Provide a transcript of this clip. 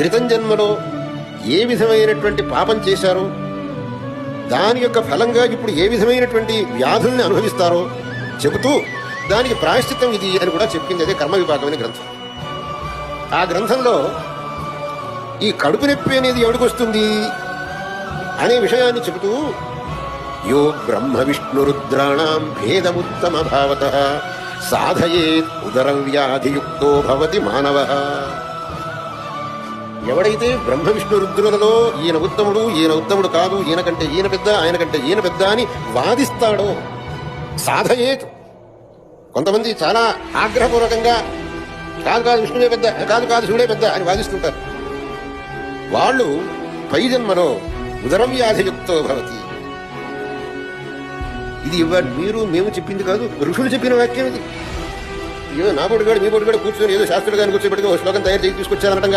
క్రితం జన్మలో ఏ విధమైనటువంటి పాపం చేశారో దాని యొక్క ఫలంగా ఇప్పుడు ఏ విధమైనటువంటి వ్యాధుల్ని అనుభవిస్తారో చెబుతూ దానికి ప్రాయశ్చిత్తం ఇది అని కూడా చెప్పింది అదే కర్మ విభాగమైన గ్రంథం. ఆ గ్రంథంలో ఈ కడుపు నొప్పి అనేది ఎవడికి వస్తుంది అనే విషయాన్ని చెబుతూ యో బ్రహ్మ విష్ణురుద్రాణం భేదముత్తమ భావత సాధయేత్ ఉదర వ్యాధియుక్తో భవతి మానవ. ఎవడైతే బ్రహ్మ విష్ణు రుద్రులలో ఈయన ఉత్తముడు ఈయన ఉత్తముడు కాదు ఈయన కంటే ఈయన పెద్ద ఆయన కంటే ఈయన పెద్ద అని వాదిస్తాడో? సాధయేత్. కొంతమంది చాలా ఆగ్రహపూర్వకంగా కాదు కాదు విష్ణువే పెద్ద కాదు కాదు శివుడే పెద్ద అని వాదిస్తుంటారు. వాళ్ళు పై జన్మలో ఉదరం వ్యాధియుక్తో భవతి. ఇది ఇవ్వాలి మీరు మేము చెప్పింది కాదు ఋషులు చెప్పిన వాక్యం ఇది. ఏదో నా పొడిగాడు మీ పొడిగాడు కూర్చొని ఏదో శాస్త్రుడు గారిని కూర్చోబెట్టుకుని ఒక శ్లోకం తయారు చేసి తీసుకొచ్చారనటం